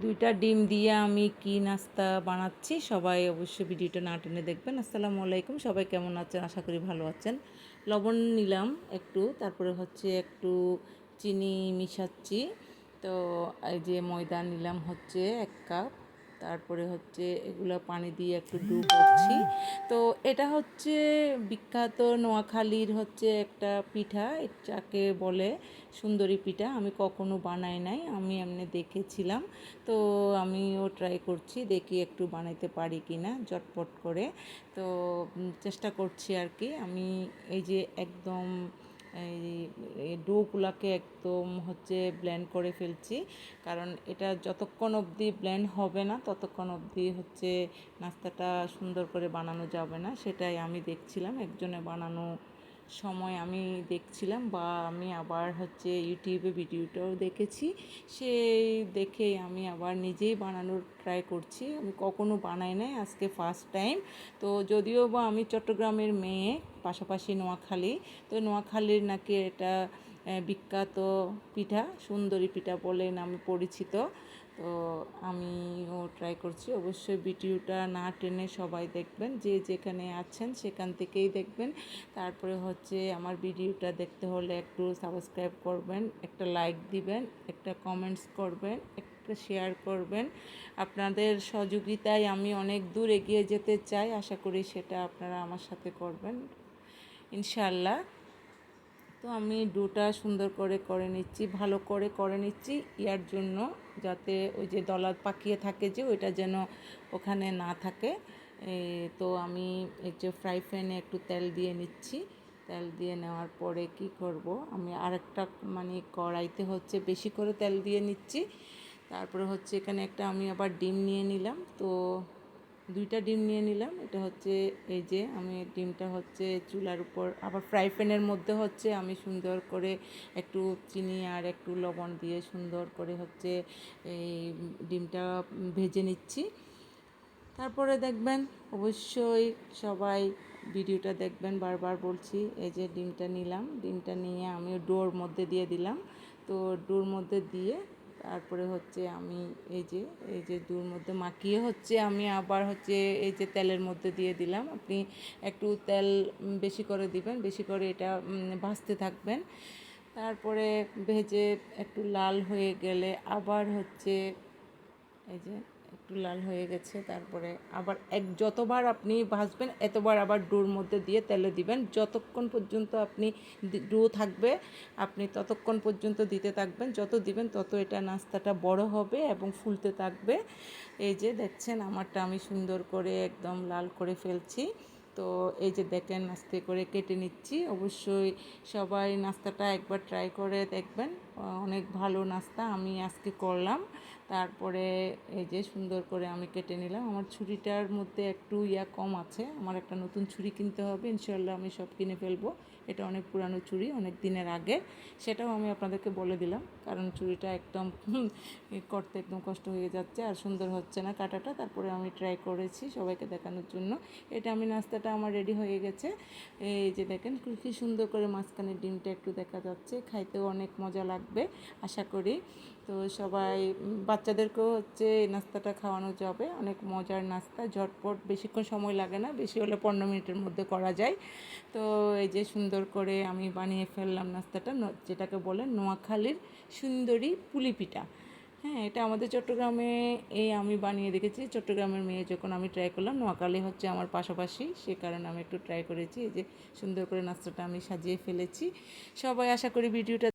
দুইটা ডিম দিয়ে আমি কি নাস্তা বানাচ্ছি, সবাই অবশ্যই ভিডিওটা না টেনে দেখবেন। আসসালামু আলাইকুম, সবাই কেমন আছেন? আশা করি ভালো আছেন। লবণ নিলাম একটু, তারপরে হচ্ছে একটু চিনি মিশাচ্ছি। তো এই যে ময়দা নিলাম হচ্ছে এক কাপ। তারপরে হচ্ছে এগুলো পানি দিয়ে একটু ডু করছি তো এটা হচ্ছে বিখ্যাত নোয়াখালীর হচ্ছে একটা পিঠা যাকে বলে সুন্দরী পিঠা। আমি কখনো বানাই নাই, আমি এমনি দেখেছিলাম। তো আমিও ট্রাই করছি, দেখি একটু বানাইতে পারি কি না চটপট করে। তো চেষ্টা করছি আর কি। আমি এই যে একদম এই ডোগুলাকে একদম হচ্ছে ব্ল্যান্ড করে ফেলছি। কারণ এটা যতক্ষণ অবধি ব্ল্যান্ড হবে না, ততক্ষণ অবধি হচ্ছে নাস্তাটা সুন্দর করে বানানো যাবে না, সেটাই আমি দেখছিলাম। একজনে বানানো সময় আমি দেখছিলাম বা আমি আবার হচ্ছে ইউটিউবে ভিডিওটাও দেখেছি। সেই দেখে আমি আবার নিজেই বানানোর ট্রাই করছি। আমি কখনো বানাই নাই, আজকে ফার্স্ট টাইম তো যদিও বা আমি চট্টগ্রামের মেয়ে, পাশাপাশি নোয়াখালী। তো নোয়াখালীর নাকি এটা বিখ্যাত পিঠা, সুন্দরী পিঠা বলে নামে পরিচিত। তো আমিও ট্রাই করছি। অবশ্যই ভিডিওটা না টেনে সবাই দেখবেন। যে যেখানে আছেন সেখান থেকেই দেখবেন। তারপরে হচ্ছে আমার ভিডিওটা দেখতে হলে একটু সাবস্ক্রাইব করবেন, একটা লাইক দিবেন, একটা কমেন্টস করবেন, একটা শেয়ার করবেন। আপনাদের সহযোগিতায় আমি অনেক দূর এগিয়ে যেতে চাই। আশা করি সেটা আপনারা আমার সাথে করবেন। ইনশাল্লাহ তো আমি ডোটা সুন্দর করে করে নিচ্ছি, ভালো করে করে নিচ্ছি ইয়ার জন্য, যাতে ওই যে দলা পাকিয়ে থাকে যে ওইটা যেন ওখানে না থাকে। তো আমি এই যে ফ্রাই প্যানে একটু তেল দিয়ে নিচ্ছি। তেল দিয়ে নেওয়ার পরে কি করব? আমি আরেকটা মানে কড়াইতে হচ্ছে বেশি করে তেল দিয়ে নিচ্ছি। তারপরে হচ্ছে এখানে একটা আমি আবার ডিম নিয়ে নিলাম। তো দুইটা ডিম নিয়ে নিলাম। এটা হচ্ছে এই যে আমি ডিমটা হচ্ছে চুলার উপর, আবার ফ্রাই প্যানের মধ্যে হচ্ছে আমি সুন্দর করে একটু চিনি আর একটু লবণ দিয়ে সুন্দর করে হচ্ছে এই ডিমটা ভেজে নিচ্ছি। তারপরে দেখবেন অবশ্যই সবাই ভিডিওটা দেখবেন, বারবার বলছি এই যে ডিমটা নিলাম। ডিমটা নিয়ে আমি ডোর মধ্যে দিয়ে দিলাম। তো ডোর মধ্যে দিয়ে তারপরে হচ্ছে আমি এই যে এই যে দুর মধ্যে মাখিয়ে হচ্ছে আমি আবার হচ্ছে এই যে তেলের মধ্যে দিয়ে দিলাম। আপনি একটু তেল বেশি করে দিবেন, বেশি করে এটা ভাজতে থাকবেন। তারপরে ভেজে একটু লাল হয়ে গেলে আবার হচ্ছে এই যে একটু লাল হয়ে গেছে, তারপরে আবার এক যতবার আপনি ভাজবেন, এতবার আবার ডোর মধ্যে দিয়ে তেলে দিবেন। যতক্ষণ পর্যন্ত আপনি ডো থাকবে, আপনি ততক্ষণ পর্যন্ত দিতে থাকবেন। যত দিবেন তত এটা নাস্তাটা বড় হবে এবং ফুলতে থাকবে। এই যে দেখছেন, আমারটা আমি সুন্দর করে একদম লাল করে ফেলছি। তো এই যে দেখেন আস্তে করে কেটে নিচ্ছি। অবশ্যই সবাই নাস্তাটা একবার ট্রাই করে দেখবেন। অনেক ভালো নাস্তা আমি আজকে করলাম। তারপরে এই যে সুন্দর করে আমি কেটে নিলাম। আমার ছুরিটার মধ্যে একটু ইয়া কম আছে। আমার একটা নতুন ছুরি কিনতে হবে। ইনশাল্লাহ আমি সব কিনে ফেলব। এটা অনেক পুরানো চুড়ি অনেক দিনের আগে। সেটাও আমি আপনাদেরকে বলে দিলাম। কারণ চুড়িটা একদম করতে একদম কষ্ট হয়ে যাচ্ছে আর সুন্দর হচ্ছে না কাটাটা। তারপরে আমি ট্রাই করেছি সবাইকে দেখানোর জন্য। এটা আমি নাস্তাটা আমার রেডি হয়ে গেছে। এই যে দেখেন, কি সুন্দর করে মাঝখানে ডিমটা একটু দেখা যাচ্ছে। খাইতেও অনেক মজা লাগবে, আশা করি। তো সবাই বাচ্চাদেরকেও হচ্ছে এই নাস্তাটা খাওয়ানো যাবে। অনেক মজার নাস্তা, ঝটপট, বেশিক্ষণ সময় লাগে না, বেশি হলে পনেরো মিনিটের মধ্যে করা যায়। তো এই যে সুন্দর করে আমি বানিয়ে ফেললাম নাস্তাটা যেটাকে বলে নোয়াখালীর সুন্দরী পুলি পিঠা। হ্যাঁ এটা আমাদের চট্টগ্রামে এই আমি বানিয়ে দেখেছি। চট্টগ্রামের মেয়ে যখন আমি ট্রাই করলাম, নোয়াখালী হচ্ছে আমার পাশাপাশি, সে কারণে আমি একটু ট্রাই করেছি। এই যে সুন্দর করে নাস্তাটা আমি সাজিয়ে ফেলেছি। সবাই আশা করি ভিডিওটা